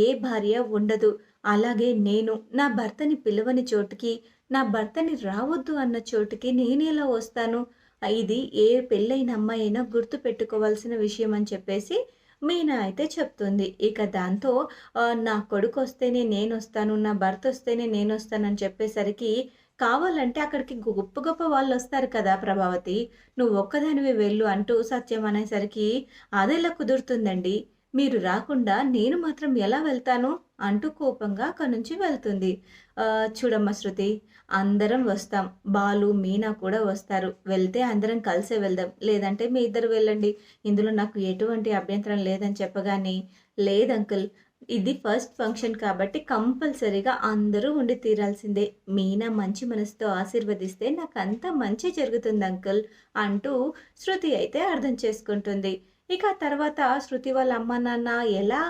ఏ భార్య ఉండదు. అలాగే నేను నా భర్తని పిలవని చోటుకి నా భర్తని రావద్దు అన్న చోటుకి నేనేలా వస్తాను? ఇది ఏ పెళ్ళైన అమ్మాయి అయినా గుర్తు పెట్టుకోవాల్సిన విషయం అని చెప్పేసి మీనా అయితే చెప్తుంది. ఇక దాంతో నా కొడుకు వస్తేనే నేను వస్తాను నా భర్త వస్తేనే నేను వస్తానని చెప్పేసరికి కావాలంటే అక్కడికి గొప్ప గొప్ప వాళ్ళు వస్తారు కదా ప్రభావతి. నువ్వు ఒక్కదానివే వెళ్ళు అంటూ సత్యం అనేసరికి అదెలా కుదురుతుందండి? మీరు రాకుండా నేను మాత్రం ఎలా వెళ్తాను? అంటూ కోపంగా అక్కడి నుంచి వెళ్తుంది. చూడమ్మా చూడమ్మ శృతి అందరం వస్తాం. బాలు మీనా కూడా వస్తారు. వెళ్తే అందరం కలిసే వెళ్దాం. లేదంటే మీ ఇద్దరు వెళ్ళండి. ఇందులో నాకు ఎటువంటి అభ్యంతరం లేదని చెప్పగానే లేదు అంకుల్ ఇది ఫస్ట్ ఫంక్షన్ కాబట్టి కంపల్సరీగా అందరూ ఉండి తీరాల్సిందే. మీనా మంచి మనసుతో ఆశీర్వదిస్తే నాకు మంచి జరుగుతుంది అంకుల్ అంటూ శృతి అయితే అర్థం చేసుకుంటుంది. ఇక తర్వాత శృతి వాళ్ళ అమ్మ నాన్న ఎలా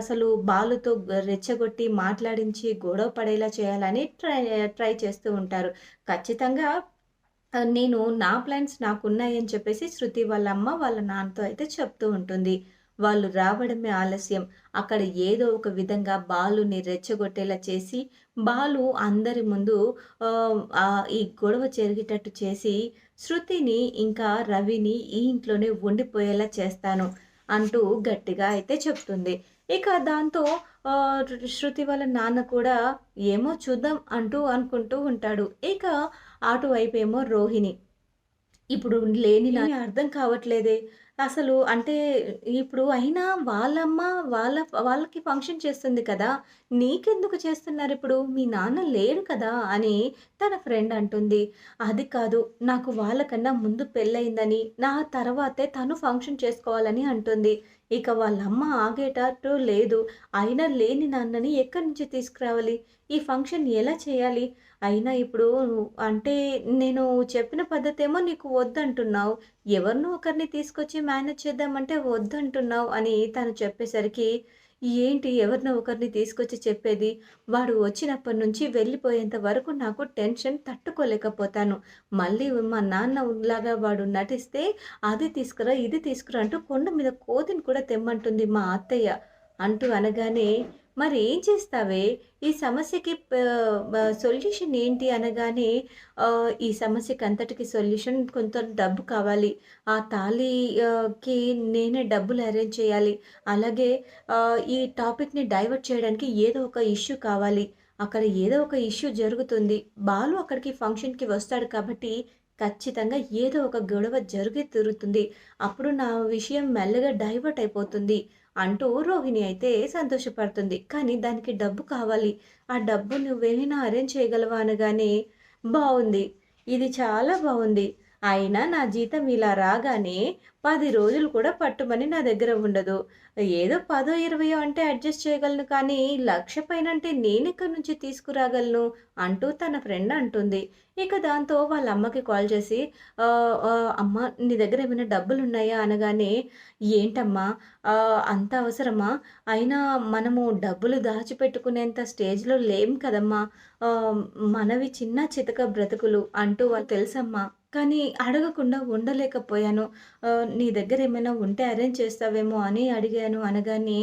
అసలు బాలుతో రెచ్చగొట్టి మాట్లాడించి గొడవ పడేలా చేయాలని ట్రై ట్రై చేస్తూ ఉంటారు. ఖచ్చితంగా నేను నా ప్లాన్స్ నాకున్నాయని చెప్పేసి శృతి వాళ్ళ అమ్మ వాళ్ళ నాన్నతో అయితే చెప్తూ ఉంటుంది. వాళ్ళు రావడమే ఆలస్యం. అక్కడ ఏదో ఒక విధంగా బాలుని రెచ్చగొట్టేలా చేసి బాలు అందరి ముందు ఈ గొడవ జరిగేటట్టు చేసి శృతిని ఇంకా రవిని ఈ ఇంట్లోనే ఉండిపోయేలా చేస్తాను అంటూ గట్టిగా అయితే చెప్తుంది. ఇక దాంతో ఆ, శృతి వాళ్ళ నాన్న కూడా ఏమో చూద్దాం అంటూ అనుకుంటూ ఉంటాడు. ఇక అటువైపు ఏమో రోహిణి. ఇప్పుడు లేని అర్థం కావట్లేదే. అసలు అంటే ఇప్పుడు అయినా వాళ్ళమ్మ వాళ్ళ వాళ్ళకి ఫంక్షన్ చేస్తుంది కదా నీకెందుకు చేస్తున్నారు ఇప్పుడు? మీ నాన్న లేరు కదా అని తన ఫ్రెండ్ అంటుంది. అది కాదు నాకు వాళ్ళకన్నా ముందు పెళ్ళయిందని నా తర్వాతే తను ఫంక్షన్ చేసుకోవాలని అంటుంది. ఇక వాళ్ళమ్మ ఆగేటట్టు లేదు. అయినా లేని నాన్నని ఎక్కడి నుంచి తీసుకురావాలి? ఈ ఫంక్షన్ ఎలా చేయాలి? అయినా ఇప్పుడు అంటే నేను చెప్పిన పద్ధతి ఏమో నీకు వద్దంటున్నావు. ఎవరినో ఒకరిని తీసుకొచ్చి మేనేజ్ చేద్దామంటే వద్దంటున్నావు అని తను చెప్పేసరికి ఏంటి ఎవరినో ఒకరిని తీసుకొచ్చి చెప్పేది? వాడు వచ్చినప్పటి నుంచి వెళ్ళిపోయేంత వరకు నాకు టెన్షన్ తట్టుకోలేకపోతాను. మళ్ళీ మా నాన్న లాగా వాడు నటిస్తే అది తీసుకురా ఇది తీసుకురా అంటూ కొండ మీద కోతిని కూడా తెమ్మంటుంది మా అత్తయ్య. అంటూ అనగానే మరి ఏం చేస్తావే? ఈ సమస్యకి సొల్యూషన్ ఏంటి అనగానే ఈ సమస్యకి అంతటికి సొల్యూషన్ కొంత డబ్బు కావాలి. ఆ తాళీకి నేనే డబ్బులు అరేంజ్ చేయాలి. అలాగే ఈ టాపిక్ని డైవర్ట్ చేయడానికి ఏదో ఒక ఇష్యూ కావాలి. అక్కడ ఏదో ఒక ఇష్యూ జరుగుతుంది. బాలు అక్కడికి ఫంక్షన్కి వస్తాడు కాబట్టి ఖచ్చితంగా ఏదో ఒక గొడవ జరిగే తిరుగుతుంది అప్పుడు నా విషయం మెల్లగా డైవర్ట్ అయిపోతుంది. అంటూ రోహిణి అయితే సంతోషపడుతుంది. కానీ దానికి డబ్బు కావాలి. ఆ డబ్బు నువ్వేమైనా అరేంజ్ చేయగలవా అనగానే బాగుంది ఇది చాలా బాగుంది అయినా నా జీతం ఇలా రాగానే పది రోజులు కూడా పట్టుమని నా దగ్గర ఉండదు. ఏదో పదో ఇరవయో అంటే అడ్జస్ట్ చేయగలను కానీ లక్ష పైన అంటే నేను ఇక్కడి నుంచి తీసుకురాగలను అంటూ తన ఫ్రెండ్ అంటుంది. ఇక దాంతో వాళ్ళ అమ్మకి కాల్ చేసి అమ్మ నీ దగ్గర ఏమైనా డబ్బులు ఉన్నాయా అనగానే ఏంటమ్మా అంత అవసరమా? అయినా మనము డబ్బులు దాచిపెట్టుకునేంత స్టేజ్లో లేం కదమ్మా. మనవి చిన్న చితక బ్రతుకులు అంటూ వాళ్ళు తెలుసమ్మా కానీ అడగకుండా ఉండలేకపోయాను. నీ దగ్గర ఏమైనా ఉంటే అరేంజ్ చేస్తావేమో అని అడిగాను అనగానే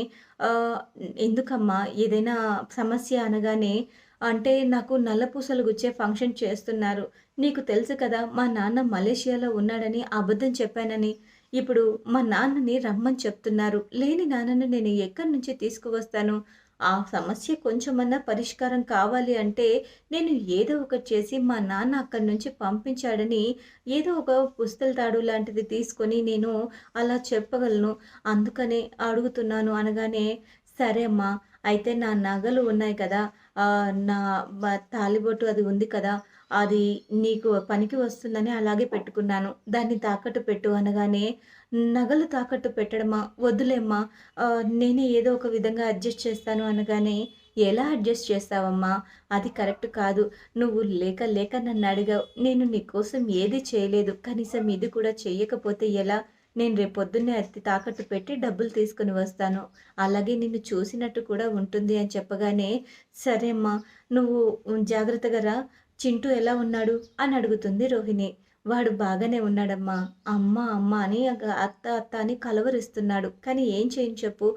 ఎందుకమ్మా? ఏదైనా సమస్య అనగానే అంటే నాకు నల్లపూసలు గుచ్చే ఫంక్షన్ చేస్తున్నారు. నీకు తెలుసు కదా మా నాన్న మలేషియాలో ఉన్నాడని అబద్ధం చెప్పానని. ఇప్పుడు మా నాన్నని రమ్మని చెప్తున్నారు. లేని నాన్నను నేను ఎక్కడి నుంచి తీసుకువస్తాను? ఆ సమస్య కొంచెమన్నా పరిష్కారం కావాలి అంటే నేను ఏదో ఒకటి చేసి మా నాన్న అక్కడి నుంచి పంపించాడని ఏదో ఒక పుస్తల తాడు లాంటిది తీసుకొని నేను అలా చెప్పగలను. అందుకనే అడుగుతున్నాను అనగానే సరే అమ్మా అయితే నా నగలు ఉన్నాయి కదా నా తాలిబొట్టు తాళిబొట్టు అది ఉంది కదా అది నీకు పనికి వస్తుందని అలాగే పెట్టుకున్నాను. దాన్ని తాకట్టు పెట్టు అనగానే నగలు తాకట్టు పెట్టడమా? వద్దులేమ్మా. నేనే ఏదో ఒక విధంగా అడ్జస్ట్ చేస్తాను అనగానే ఎలా అడ్జస్ట్ చేస్తావమ్మా? అది కరెక్ట్ కాదు. నువ్వు లేక లేక నన్ను అడిగావు. నేను నీకోసం ఏది చేయలేదు. కనీసం ఇది కూడా చేయకపోతే ఎలా? నేను రేపు పొద్దున్నే అది తాకట్టు పెట్టి డబ్బులు తీసుకుని వస్తాను. అలాగే నిన్ను చూసినట్టు కూడా ఉంటుంది అని చెప్పగానే సరే అమ్మా నువ్వు జాగ్రత్తగా రా. చింటూ ఎలా ఉన్నాడు? అని అడుగుతుంది రోహిణి. వాడు బాగానే ఉన్నాడమ్మా. అమ్మ, అమ్మ అని అత్త, అత్త అని కలవరిస్తున్నాడు. కానీ ఏం చేయని చెప్పు.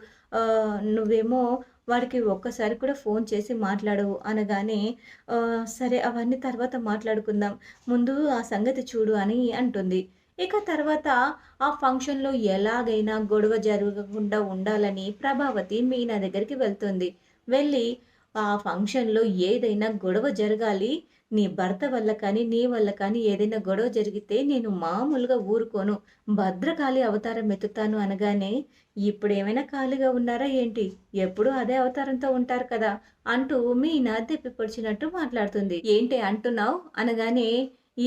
నువ్వేమో వాడికి ఒక్కసారి కూడా ఫోన్ చేసి మాట్లాడవు" అనగానే సరే అవన్నీ తర్వాత మాట్లాడుకుందాం. ముందు ఆ సంగతి చూడు అని అంటుంది. ఇక తర్వాత ఆ ఫంక్షన్‌లో ఎలాగైనా గొడవ జరగకుండా ఉండాలని ప్రభావతి మీనా దగ్గరికి వెళ్తుంది. వెళ్ళి ఆ ఫంక్షన్‌లో ఏదైనా గొడవ జరగాలి. నీ భర్త వల్ల కానీ, నీ వల్ల కానీ ఏదైనా గొడవ జరిగితే నేను మామూలుగా ఊరుకోను. భద్రకాళి అవతారం ఎత్తుతాను అనగానే, ఇప్పుడేమైనా ఖాళీగా ఉన్నారా ఏంటి? ఎప్పుడూ అదే అవతారంతో ఉంటారు కదా! అంటూ మీనా దెప్పి పొడిచినట్టు మాట్లాడుతుంది. ఏంటి అంటున్నావు? అనగానే,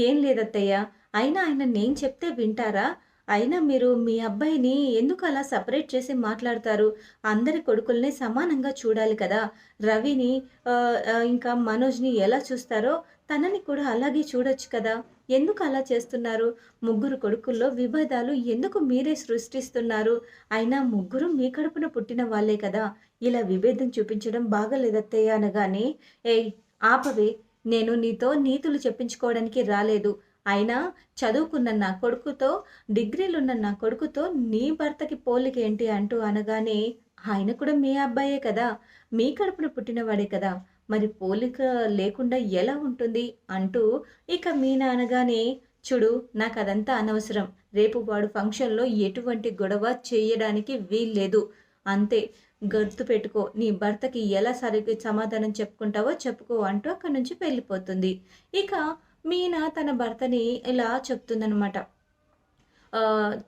ఏం లేదత్తయ్య. అయినా ఆయన నేను చెప్తే వింటారా? అయినా మీరు మీ అబ్బాయిని ఎందుకు అలా సపరేట్ చేసి మాట్లాడతారు? అందరి కొడుకుల్ని సమానంగా చూడాలి కదా! రవిని ఇంకా మనోజ్‌ని ఎలా చూస్తారో తనని కూడా అలాగే చూడొచ్చు కదా! ఎందుకు అలా చేస్తున్నారు? ముగ్గురు కొడుకుల్లో విభేదాలు ఎందుకు మీరే సృష్టిస్తున్నారు? అయినా ముగ్గురు మీ కడుపున పుట్టిన వాళ్ళే కదా! ఇలా విభేదం చూపించడం బాగలేదత్తయ్య అనగానే, ఏయ్! ఆపవే! నేను నీతో నీతులు చెప్పించుకోవడానికి రాలేదు. అయినా చదువుకున్న నా కొడుకుతో, డిగ్రీలున్న నా కొడుకుతో నీ భర్తకి పోలికేంటి అంటూ అనగానే, ఆయన కూడా మీ అబ్బాయే కదా! మీ కడుపున పుట్టినవాడే కదా! మరి పోలిక లేకుండా ఎలా ఉంటుంది? అంటూ ఇక మీనా అనగానే, చూడు నాకు అదంతా అనవసరం. రేపు వాడు ఫంక్షన్‌లో ఎటువంటి గొడవ చేయడానికి వీల్లేదు. అంతే. గుర్తుపెట్టుకో. నీ భర్తకి ఎలా సరిగ్గా సమాధానం చెప్పుకుంటావో చెప్పుకో అంటూ అక్కడి నుంచి వెళ్ళిపోతుంది. ఇక మీనా తన భర్తని ఇలా చెప్తుందనమాట.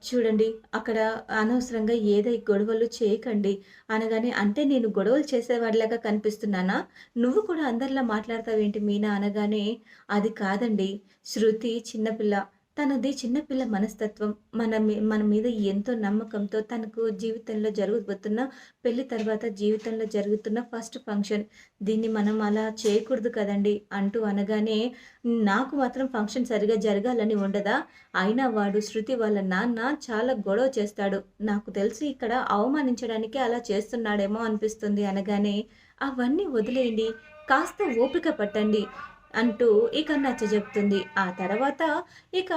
చూడండి అక్కడ అనవసరంగా ఏదై గొడవలు చేయకండి అనగానే, అంటే నేను గొడవలు చేసేవాడిలాగా కనిపిస్తున్నానా? నువ్వు కూడా అందరిలా మాట్లాడతావేంటి మీనా అనగానే, అది కాదండి. శృతి చిన్నపిల్ల. తనది చిన్నపిల్ల మనస్తత్వం. మన మన మీద ఎంతో నమ్మకంతో తనకు జీవితంలో జరుగుతున్న పెళ్ళి తర్వాత జీవితంలో జరుగుతున్న ఫస్ట్ ఫంక్షన్. దీన్ని మనం అలా చేయకూడదు కదండీ! అంటూ అనగానే, నాకు మాత్రం ఫంక్షన్ సరిగ్గా జరగాలని ఉండదా? అయినా వాడు శృతి వాళ్ళ నాన్న చాలా గొడవ చేస్తాడు. నాకు తెలిసి ఇక్కడ అవమానించడానికి అలా చేస్తున్నాడేమో అనిపిస్తుంది అనగానే, అవన్నీ వదిలేయండి. కాస్త ఓపిక పట్టండి. అంటూ ఇక నచ్చజెప్తుంది. ఆ తర్వాత ఇక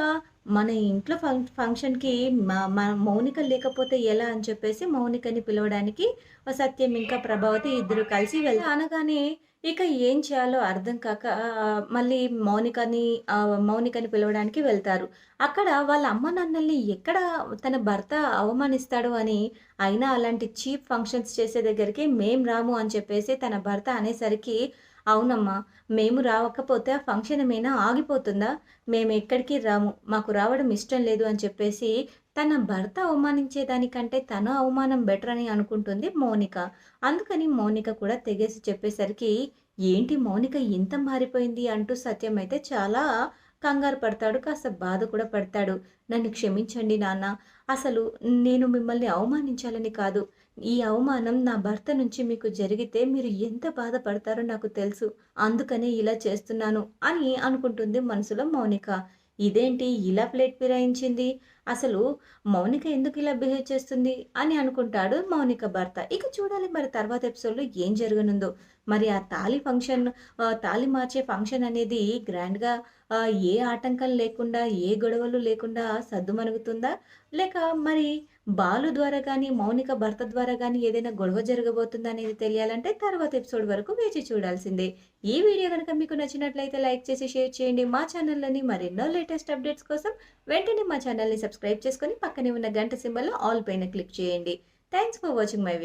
మన ఇంట్లో ఫం ఫంక్షన్‌కి మా మ మౌనిక లేకపోతే ఎలా అని చెప్పేసి మౌనికని పిలవడానికి సత్యం ఇంకా ప్రభావతి ఇద్దరు కలిసి వెళ్తా అనగానే ఇక ఏం చేయాలో అర్థం కాక మళ్ళీ మౌనికని మౌనికని పిలవడానికి వెళ్తారు. అక్కడ వాళ్ళ అమ్మ నాన్నల్ని ఎక్కడ తన భర్త అవమానిస్తాడు అని అయినా అలాంటి చీప్ ఫంక్షన్స్ చేసే దగ్గరికి మేం రాము అని చెప్పేసి తన భర్త అనేసరికి, అవునమ్మా! మేము రావకపోతే ఆ ఫంక్షన్ ఏమైనా ఆగిపోతుందా? మేము ఎక్కడికి రాము. మాకు రావడం ఇష్టం లేదు అని చెప్పేసి తన భర్త అవమానించేదానికంటే తన అవమానం బెటర్ అని అనుకుంటుంది మౌనిక. అందుకని మౌనిక కూడా తెగేసి చెప్పేసరికి, ఏంటి మౌనిక ఇంత మారిపోయింది అంటూ సత్యం అయితే చాలా కంగారు పడతాడు. కాస్త బాధ కూడా పడతాడు. నన్ను క్షమించండి నాన్న. అసలు నేను మిమ్మల్ని అవమానించాలని కాదు. ఈ అవమానం నా భర్త నుంచి మీకు జరిగితే మీరు ఎంత బాధపడతారో నాకు తెలుసు. అందుకనే ఇలా చేస్తున్నాను అని అనుకుంటుంది మనసులో మౌనిక. ఇదేంటి ఇలా ప్లేట్ ఫిరాయించింది? అసలు మౌనిక ఎందుకు ఇలా బిహేవ్ చేస్తుంది? అని అనుకుంటాడు మౌనిక భర్త. ఇక చూడాలి మరి తర్వాత ఎపిసోడ్‌లో ఏం జరగనుందో. మరి ఆ తాళి ఫంక్షన్ తాలి తాళి మార్చే ఫంక్షన్ అనేది గ్రాండ్‌గా ఏ ఆటంకం లేకుండా, ఏ గొడవలు లేకుండా సద్దుమణుగుతుందా? లేక మరి బాలు ద్వారా కానీ మౌనిక భర్త ద్వారా కానీ ఏదైనా గొడవ జరగబోతుందా అనేది తెలియాలంటే తర్వాత ఎపిసోడ్ వరకు వేచి చూడాల్సిందే. ఈ వీడియో కనుక మీకు నచ్చినట్లయితే లైక్ చేసి, షేర్ చేయండి. మా ఛానల్‌లోని మరెన్నో లేటెస్ట్ అప్డేట్స్ కోసం వెంటనే మా ఛానల్‌ని సబ్స్క్రైబ్ చేసుకొని పక్కనే ఉన్న గంట సింబల్‌లో ఆల్ పైన క్లిక్ చేయండి. Thanks for watching my video.